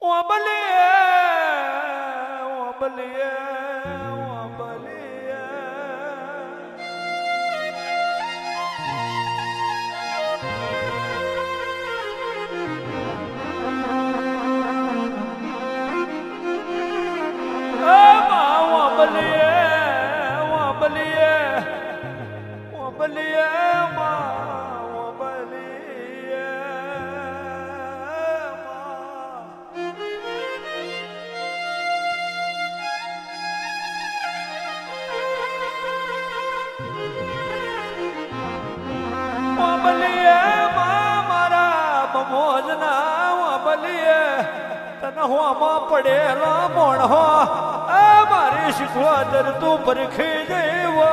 وبليا وبليا وبليا أبا وبليا وبليا وبليا બમોજના બલીએ તને હોમાં પડેલો મોણ હો એ મારી શીખવા તું પરખી દેવો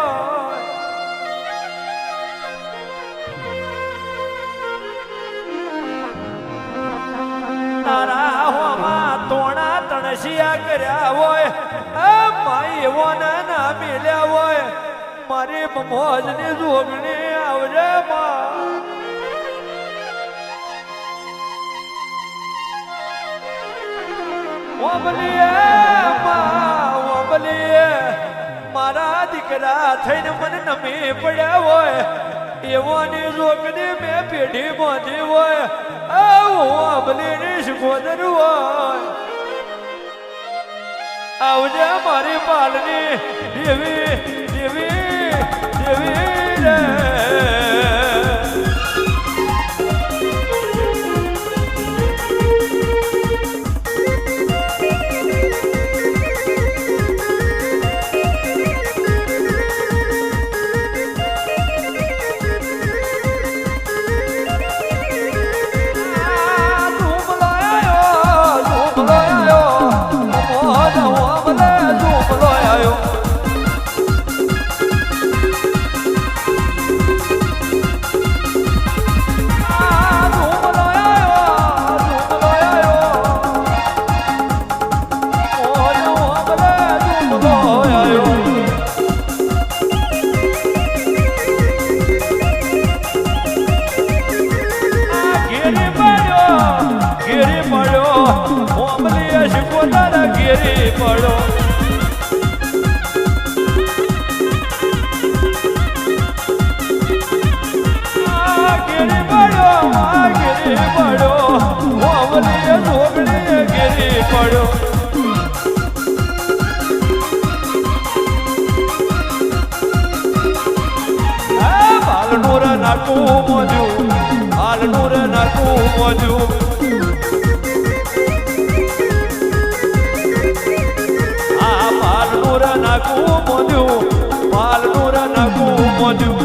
તારા હોમાં તોણા તણસિયા કર્યા હોય, એ માઈ એવો ના મિલ્યા હોય. મારી મોજની જોગણી મારા દીકરા થઈને મને નમી પડ્યા હોય. એવાની જોગની મેં પેઢી બાંધી હોય. શીખોદર હોય. આવજે મારી પાલની દેવી દેવી. પડ્યો ઓમલી શીખોતારા ઘેરી પડો. ઘેરી પડ્યો આ ઘેરી પડ્યો ઓમલી ઢોકળી ઘેરી પડ્યો આ બાલનું રે મોજું રે નાકું મોજું. મોજું પાલનું રનકું નાકું મોજું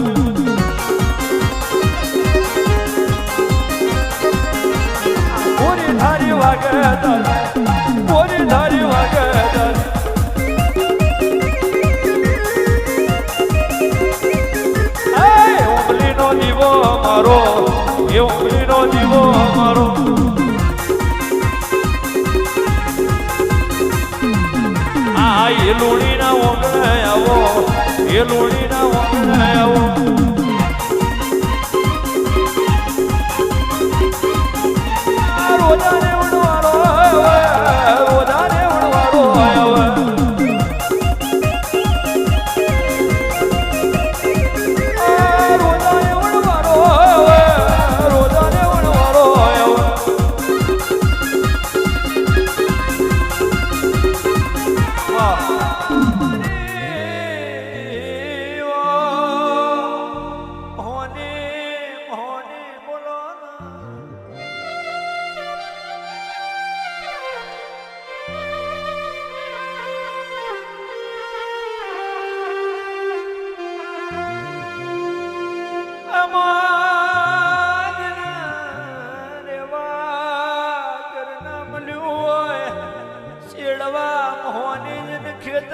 પૂરી ધારી વાગે પૂરી ધારી વાગે એ ઉમલીનો દીવો મારો એ ઉમલીનો દીવો એ લુણીના ઓગણે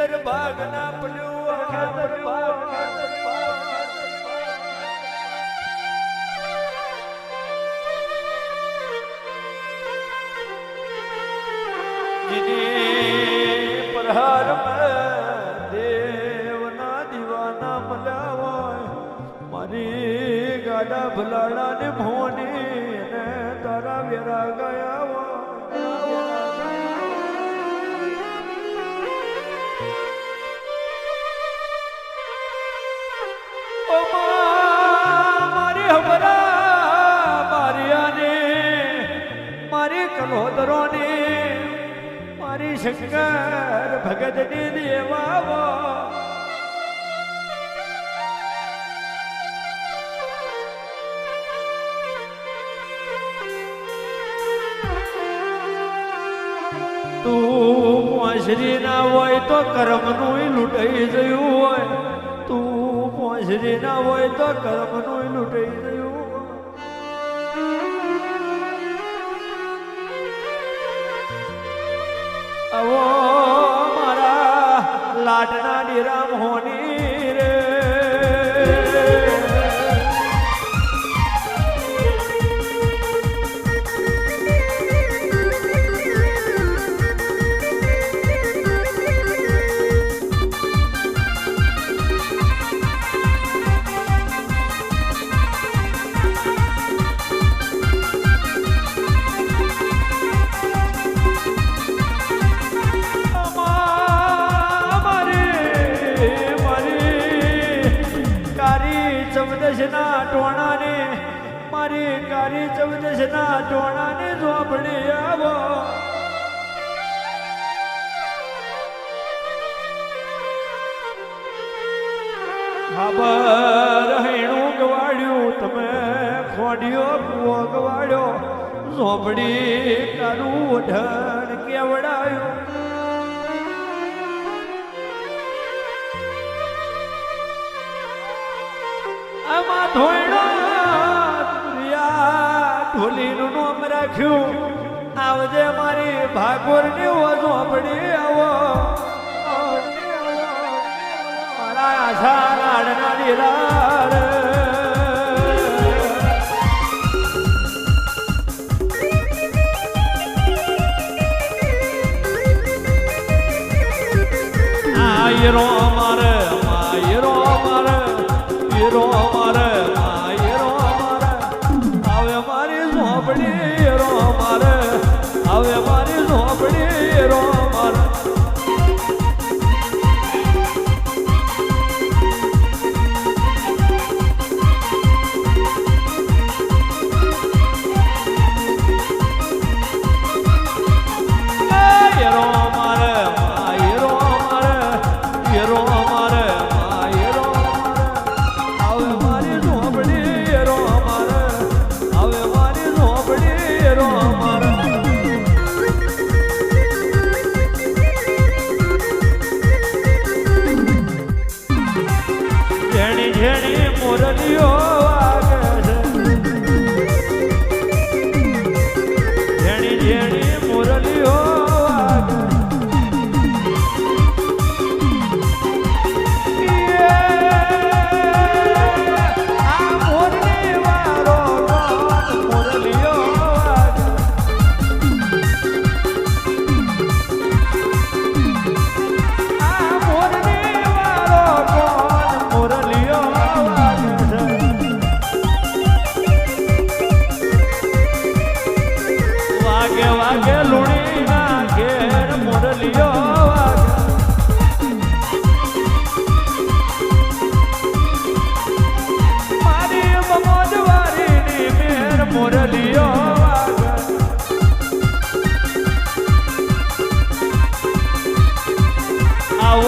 ખેતર ભાગ ના પડ્યું ખેતર ભાગ. જીની પ્રહાર દેવના દીવાના મારી ગાડા ભલાડા ને ભોની ભગતની દેવાવો તું પોસરી ના હોય તો કર્મનું લૂંટાઈ ગયું હોય તું પોસરી ના હોય તો કર્મનું લૂંટાઈ હોય. આવો લાટના ડીરા મોની ચૌદશના ટોણાને, મારી કારી ચૌદશના ટોણાને ઝોપડી આવો. ખબર હેણું ગવાડ્યું, તમે ખોડ્યો કુવો ગવાડ્યો. ઝોપડી કરું ઓઢણ કેવડાયું? આમાં ધોઈડો ઢોલીનું નામ રાખ્યું. આવજે મારી ભાગોરની ઓઝો પડી આવો. મારા આશા લાડના દિલાર આયરો મારે હીરો મારે રો મારે આવે મારી ઝોપડી રો મારે આવે મારી ઝોપડી રો görünüyor